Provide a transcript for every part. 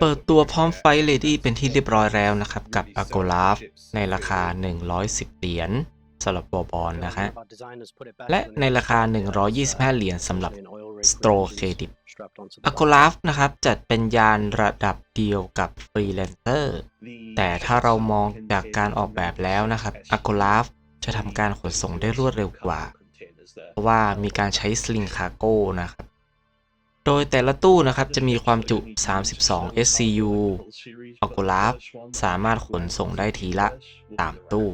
เปิดตัวพร้อมไฟเลดี้เป็นที่เรียบร้อยแล้วนะครับ กับ a g o l a f ในราคา 110 เหรียญสำหรับบอบอลนะฮะและในราคา 125 เหรียญสำหรับ Stroll Credit a g o l a f นะครับจัดเป็นยานระดับเดียวกับ Freelancer แต่ถ้าเรามองจากการออกแบบแล้วนะครับ a g o l a f จะทำการขนส่งได้รวดเร็วกว่า เพราะว่ามีการใช้สลิงคาร์โก้นะครับ โดยแต่ละตู้นะครับจะมีความจุ 32 SCU a g o l a f สามารถขนส่งได้ทีละ 3 ตู้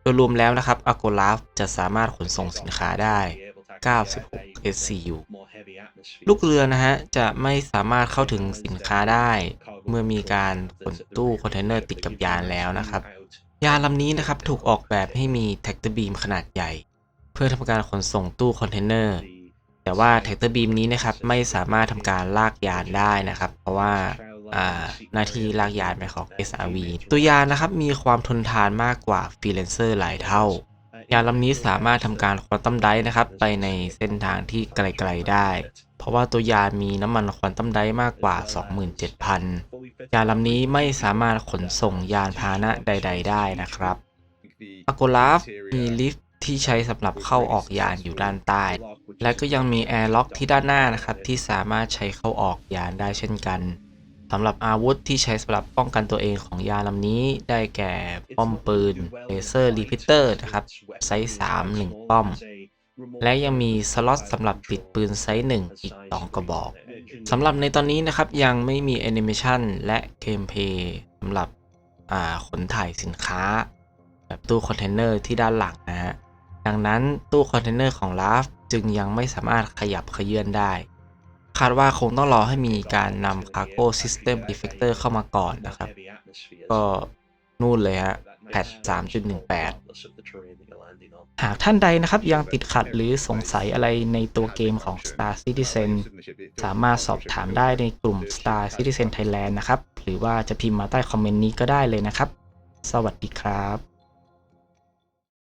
โดยรวมแล้วนะครับ a g o l a f จะสามารถขนส่งสินค้าได้ 96 SCU ลูกเรือนะฮะจะไม่สามารถเข้าถึงสินค้าได้ เมื่อมีการขนตู้คอนเทนเนอร์ติดกับยานแล้วนะครับ ยานลำนี้นะครับถูกออกแบบให้มีแท็กเตอร์บีมขนาดใหญ่ เพื่อทำการขนส่งตู้คอนเทนเนอร์ แต่ว่าแท็กเตอร์บีมนี้นะครับไม่สามารถทำการลากยานได้นะครับ เพราะว่าหน้าที่ลากยานเป็นของ SRV ตัวยานนะครับมีความทนทานมากกว่าฟรีแลนเซอร์หลายเท่า ยานลำนี้สามารถทำการควอนตัมไดนะครับไปในเส้นทางที่ไกลๆได้ เพราะว่าตัวยานมีน้ำมันควอนตัมไดมากกว่า 27,000 ยานลำนี้ไม่สามารถขนส่งยานพาหนะใด ๆ ได้นะครับอ g o l a f มีลิฟ ที่ใช้สำหรับเข้าออกยานอยู่ด้านใต้ และก็ยังมีแอร์ล็อกที่ด้านหน้านะครับที่สามารถใช้เข้าออกยานได้เช่นกันสำหรับอาวุธที่ใช้สำหรับป้องกันตัวเองของยานลำนี้ ได้แก่ป้อมปืนเลเซอร์รีพิเตอร์นะครับไซส์3 1 ป้อม และยังมีสล็อตสำหรับปิดปืนไซส์1อีก 2 กระบอกสำหรับในตอนนี้นะครับยังไม่มีแอนิเมชันและเกมเพย์สำหรับขนถ่ายสินค้า แบบตู้คอนเทนเนอร์ที่ด้านหลังนะ ดังนั้นตู้คอนเทนเนอร์ของ l a f จึงยังไม่สามารถขยับเขยื่อนได้ คาดว่าคงต้องรอให้มีการนำ Cargo System Defector เข้ามาก่อนนะครับ ก็นู่นเลยฮะแพท3.18 หากท่านใดนะครับยังติดขัดหรือสงสัยอะไรในตัวเกมของ Star Citizen สามารถสอบถามได้ในกลุ่ม Star Citizen Thailand นะครับ หรือว่าจะพิมพ์มาใต้คอมเมนต์นี้ก็ได้เลยนะครับ สวัสดีครับ